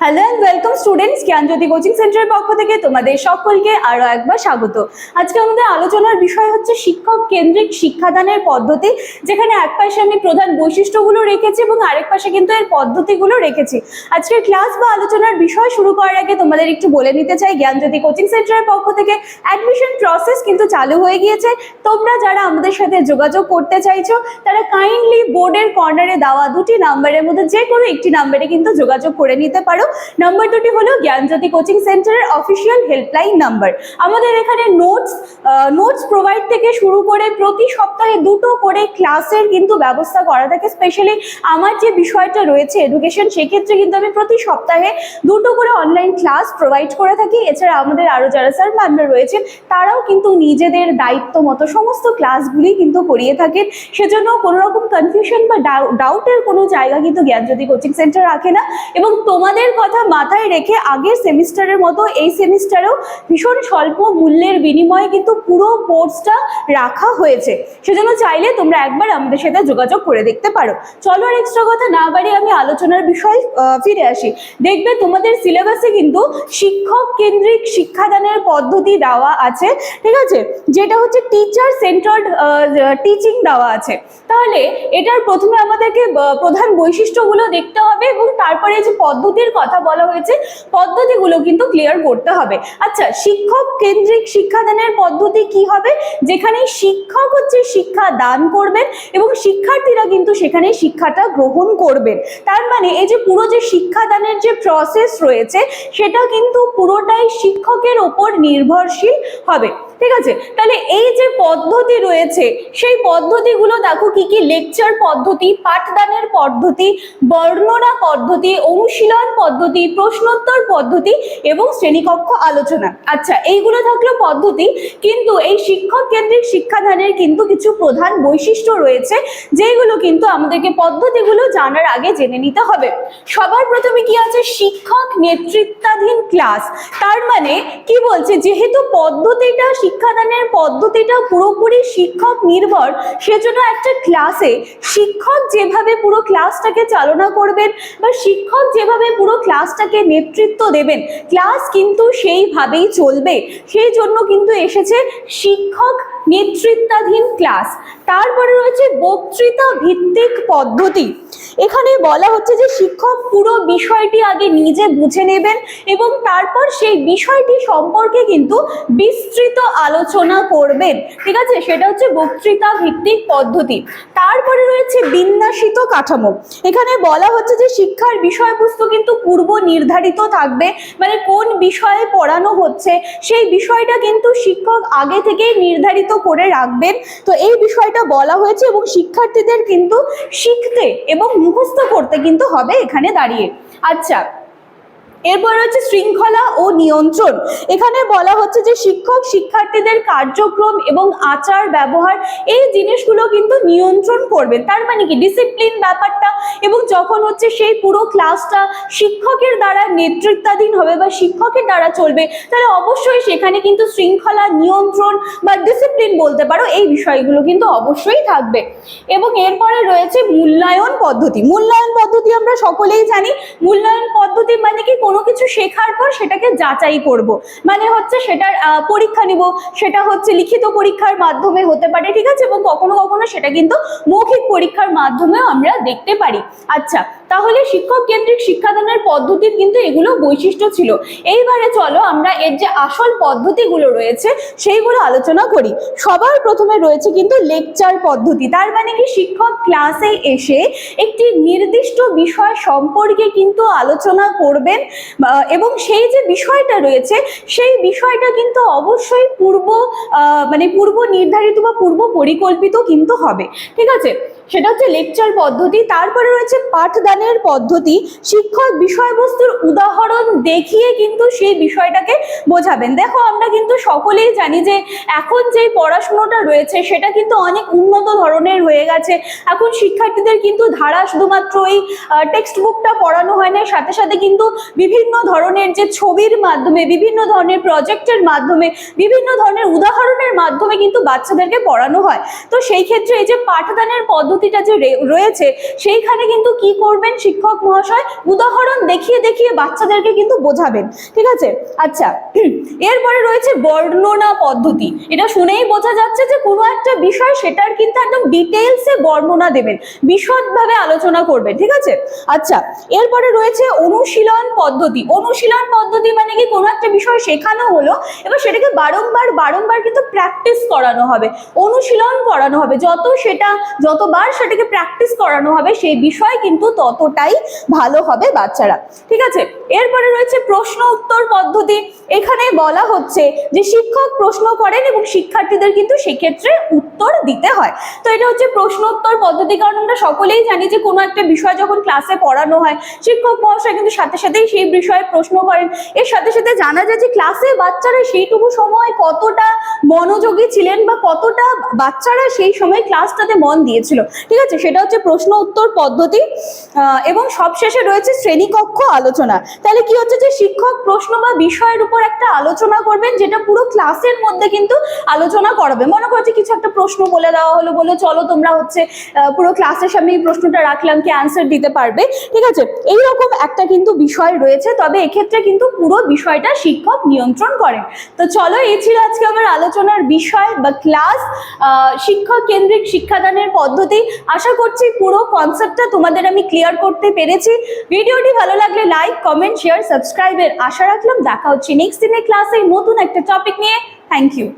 Hello and welcome students Gyanjyoti coaching সেন্টারের পক্ষ থেকে তোমাদের সকলকে আরও একবার স্বাগত। আজকে আমাদের আলোচনার বিষয় হচ্ছে শিক্ষক কেন্দ্রিক শিক্ষাদানের পদ্ধতি, যেখানে এক পাশে আমি প্রধান বৈশিষ্ট্যগুলো রেখেছি এবং আরেক পাশে কিন্তু এর পদ্ধতিগুলো রেখেছি। আজকের ক্লাস বা আলোচনার বিষয় শুরু করার আগে তোমাদের একটু বলে নিতে চাই জ্ঞানজ্যোতি কোচিং সেন্টারের পক্ষ থেকে। অ্যাডমিশন প্রসেস কিন্তু চালু হয়ে গিয়েছে। তোমরা যারা আমাদের সাথে যোগাযোগ করতে চাইছো, তারা কাইন্ডলি বোর্ডের কর্নারে দেওয়া দুটি নাম্বারের মধ্যে যে কোনো একটি নাম্বারে কিন্তু যোগাযোগ করে নিতে পারো। নাম্বার দুটি হলো জ্ঞানজ্যোতি কোচিং সেন্টারের অফিসিয়াল হেল্পলাইন নাম্বার আমাদের এখানে নোটস নোটস প্রোভাইড থেকে শুরু করে প্রতি সপ্তাহে দুটো করে ক্লাসের কিন্তু ব্যবস্থা করা থাকে। স্পেশালি আমার যে বিষয়টা রয়েছে এডুকেশন সেক্ষেত্রে কিন্তু আমি প্রতি সপ্তাহে দুটো করে অনলাইন ক্লাস প্রোভাইড করে থাকি। এছাড়া আমাদের আরও যারা স্যার ম্যামরা রয়েছেন, তারাও কিন্তু নিজেদের দায়িত্ব মতো সমস্ত ক্লাসগুলি কিন্তু করিয়ে থাকেন। সেজন্য কোনো রকম কনফিউশন বা ডাউটের কোনো জায়গা কিন্তু জ্ঞানজ্যোতি কোচিং সেন্টার রাখে না। এবং তোমাদের কথা মাথায় রেখে আগের সেমিস্টারের মতো এই সেমিস্টারেও ভীষণ স্বল্প মূল্যের বিনিময়ে কিন্তু পুরো কোর্সটা রাখা হয়েছে। সেজন্য চাইলে তোমরা একবার আমাদের সাথে যোগাযোগ করে দেখতে পারো। চলো আর এক্সট্রা কথা না বাড়িয়ে আমি আলোচনার বিষয় ফিরে আসি। দেখবে তোমাদের সিলেবাসে কিন্তু শিক্ষক কেন্দ্রিক শিক্ষাদানের পদ্ধতি দেওয়া আছে, ঠিক আছে? যেটা হচ্ছে টিচার সেন্টার্ড টিচিং দেওয়া আছে। তাহলে এটার প্রথমে আমাদেরকে প্রধান বৈশিষ্ট্যগুলো দেখতে হবে এবং তারপরে যে পদ্ধতির কথা বলা হয়েছে, পদ্ধতিগুলো কিন্তু ক্লিয়ার করতে হবে। আচ্ছা শিক্ষক কেন্দ্রিক শিক্ষাদানের পদ্ধতি কি হবে? যেখানে শিক্ষক হচ্ছে শিক্ষা দান করবেন এবং শিক্ষার্থীরা কিন্তু সেখানে শিক্ষাটা গ্রহণ করবেন। তার মানে এই যে পুরো যে শিক্ষাদানের যে প্রসেস রয়েছে, সেটা কিন্তু পুরোটাই শিক্ষকের ওপর নির্ভরশীল হবে। ঠিক আছে? তাহলে এই যে পদ্ধতি রয়েছে, সেই পদ্ধতিগুলো দেখো কি কি লেকচার পদ্ধতি, পাঠদানের পদ্ধতি, বর্ণনা পদ্ধতি, অনুশীলন পদ্ধতি, প্রশ্নোত্তর পদ্ধতি এবং শ্রেণীকক্ষ আলোচনা। আচ্ছা এইগুলো থাকল পদ্ধতি, কিন্তু এই শিক্ষক কেন্দ্রিক শিক্ষাদানের কিন্তু কিছু প্রধান বৈশিষ্ট্য রয়েছে যেগুলো কিন্তু আমাদেরকে পদ্ধতিগুলো জানার আগে জেনে নিতে হবে। সবার প্রথমে কি আছে? শিক্ষক নেতৃত্বাধীন ক্লাস তার মানে কি বলছে? যেহেতু পদ্ধতিটা, শিক্ষাদানের পদ্ধতিটা পুরোপুরি শিক্ষক নির্ভর, সেজন্য একটা ক্লাসে শিক্ষক যেভাবে পুরো ক্লাসটাকে চালনা করবেন বা শিক্ষক যেভাবে পুরো ক্লাসটাকে নেতৃত্ব দেবেন ক্লাস কিন্তু সেইভাবেই চলবে। সেই জন্য কিন্তু এসেছে শিক্ষক নেতৃত্বাধীন ক্লাস তারপরে রয়েছে বক্তৃতা ভিত্তিক পদ্ধতি। এখানে বলা হচ্ছে যে শিক্ষক পুরো বিষয়টি আগে নিজে বুঝে নেবেন এবং তারপর সেই বিষয়টি সম্পর্কে কিন্তু বিস্তৃত আলোচনা করবেন। ঠিক আছে? সেটা হচ্ছে বক্তৃতা ভিত্তিক পদ্ধতি। তারপরে রয়েছে বিন্যাসিত কাঠামো। এখানে বলা হচ্ছে যে শিক্ষার বিষয়বস্তু কিন্তু পূর্ব নির্ধারিত থাকবে। মানে কোন বিষয়ে পড়ানো হচ্ছে, সেই বিষয়টা কিন্তু শিক্ষক আগে থেকেই নির্ধারিত করে রাখবেন। তো এই বিষয়টা বলা হয়েছে এবং শিক্ষার্থীদের কিন্তু শিখতে এবং মুখস্থ করতে কিন্তু হবে এখানে দাঁড়িয়ে। আচ্ছা এরপর হচ্ছে শৃঙ্খলা ও নিয়ন্ত্রণ। এখানে বলা হচ্ছে যে শিক্ষক শিক্ষার্থীদের কার্যক্রম এবং আচার ব্যবহার এই জিনিসগুলো কিন্তু নিয়ন্ত্রণ করবেন তার মানে কি? ডিসিপ্লিন ব্যাপারটা এবং যখন হচ্ছে সেই পুরো ক্লাসটা শিক্ষকের দ্বারা নেতৃত্বাধীন হবে বা শিক্ষকের দ্বারা চলবে, তাহলে অবশ্যই সেখানে কিন্তু শৃঙ্খলা নিয়ন্ত্রণ বা ডিসিপ্লিন বলতে পারো, এই বিষয়গুলো কিন্তু অবশ্যই থাকবে। এবং এরপরে রয়েছে মূল্যায়ন পদ্ধতি। মূল্যায়ন পদ্ধতি আমরা সকলেই জানি। মূল্যায়ন পদ্ধতি মানে কি? কোনো কিছু শেখার পর সেটাকে যাচাই করব। মানে হচ্ছে সেটার পরীক্ষা নিব। সেটা হচ্ছে লিখিত পরীক্ষার মাধ্যমে হতে পারে, ঠিক আছে? এবং কখনো কখনো সেটা কিন্তু মৌখিক পরীক্ষার মাধ্যমেও আমরা দেখতে পারি। আচ্ছা তাহলে শিক্ষক কেন্দ্রিক শিক্ষাদানের পদ্ধতির কিন্তু এগুলো বৈশিষ্ট্য ছিল। এইবারে চলো আমরা এর যে আসল পদ্ধতিগুলো রয়েছে, সেইগুলো আলোচনা করি। সবার প্রথমে রয়েছে কিন্তু লেকচার পদ্ধতি। তার মানে কি শিক্ষক ক্লাসে এসে একটি নির্দিষ্ট বিষয় সম্পর্কে কিন্তু আলোচনা করবেন এবং সেই যে বিষয়টা রয়েছে, সেই বিষয়টা কিন্তু অবশ্যই পূর্ব মানে পূর্ব নির্ধারিত বা পূর্ব পরিকল্পিত কিন্তু হবে। ঠিক আছে? সেটা হচ্ছে লেকচার পদ্ধতি, তারপরে রয়েছে পাঠদানের পদ্ধতি। শিক্ষক বিষয়বস্তুর উদাহরণ দেখিয়ে কিন্তু সেই বিষয়টাকে বোঝাবেন। দেখো, আমরা কিন্তু সকলেই জানি যে এখন যে পড়াশুনোটা রয়েছে, সেটা কিন্তু অনেক উন্নত ধরনের হয়ে গেছে। এখন শিক্ষার্থীদের কিন্তু ধারা শুধুমাত্র এই টেক্সট বুকটা পড়ানো হয় না, সাথে সাথে কিন্তু বিভিন্ন ধরনের যে ছবির মাধ্যমে, বিভিন্ন ধরনের প্রজেক্টের মাধ্যমে, বিভিন্ন ধরনের উদাহরণের মাধ্যমে কিন্তু বাচ্চাদেরকে পড়ানো হয়। তো সেই ক্ষেত্রে এই যে পাঠদানের পদ্ধতি পদ্ধতিটা যে রয়েছে, সেইখানে কিন্তু কি করবেন শিক্ষক মহাশয়? উদাহরণ দেখিয়ে দেখিয়ে বাচ্চাদেরকে কিন্তু বোঝাবেন। ঠিক আছে? আচ্ছা এরপরে রয়েছে বর্ণনা পদ্ধতি। এটা শুনেই বোঝা যাচ্ছে যে কোনো একটা বিষয় সেটার কিন্তু একদম ডিটেলসে বর্ণনা দেবেন, বিশদভাবে আলোচনা করবেন। ঠিক আছে? আচ্ছা এরপরে রয়েছে অনুশীলন পদ্ধতি। অনুশীলন পদ্ধতি মানে কি? কোনো একটা বিষয় শেখানো হলো, এবার সেটাকে বারংবার বারংবার কিন্তু প্র্যাকটিস করানো হবে। অনুশীলন করানো হবে। যত সেটা, যতবার সেটাকে প্র্যাকটিস করানো হবে, সেই বিষয় কিন্তু ততটাই ভালো হবে বাচ্চারা। ঠিক আছে? এরপরে রয়েছে প্রশ্ন উত্তর পদ্ধতি। এখানে বলা হচ্ছে যে শিক্ষক প্রশ্ন করেন এবং শিক্ষার্থীদের কিন্তু সেক্ষেত্রে উত্তর দিতে হয়। তো এটা হচ্ছে প্রশ্ন উত্তর পদ্ধতি, কারণ আমরা সকলেই জানি যে কোনো একটা বিষয় যখন ক্লাসে পড়ানো হয়, শিক্ষক মহাশয় কিন্তু সাথে সাথেই সেই বিষয়ে প্রশ্ন করেন। এর সাথে সাথে জানা যায় যে ক্লাসে বাচ্চারা সেইটুকু সময় কতটা মনোযোগী ছিলেন বা কতটা বাচ্চারা সেই সময় ক্লাসটাতে মন দিয়েছিল। ঠিক আছে? সেটা হচ্ছে প্রশ্ন উত্তর পদ্ধতি এবং সবশেষে রয়েছে শ্রেণীকক্ষ আলোচনা। তাহলে কি হচ্ছে যে শিক্ষক প্রশ্ন বা বিষয়ের উপর একটা আলোচনা করবেন, যেটা পুরো ক্লাসের মধ্যে কিন্তু আলোচনা করাবে। মনে করছে কিছু একটা প্রশ্ন বলে দেওয়া হলো, বলে চলো তোমরা হচ্ছে পুরো ক্লাসের সামনে এই প্রশ্নটা রাখলাম, কি অ্যান্সার দিতে পারবে। ঠিক আছে? এইরকম একটা কিন্তু বিষয় রয়েছে, তবে এক্ষেত্রে কিন্তু পুরো বিষয়টা শিক্ষক নিয়ন্ত্রণ করেন। তো চলো, এই ছিল আজকে আমার আলোচনার বিষয় বা ক্লাস শিক্ষক কেন্দ্রিক শিক্ষাদানের পদ্ধতি। আশা করছি পুরো কনসেপ্টটা তোমাদের আমি ক্লিয়ার করতে পেরেছি। ভিডিওটি ভালো লাগলে লাইক কমেন্ট শেয়ার সাবস্ক্রাইবের আশা রাখলাম। দেখা হচ্ছে নেক্সট দিনের ক্লাসে নতুন একটা টপিক নিয়ে। Thank you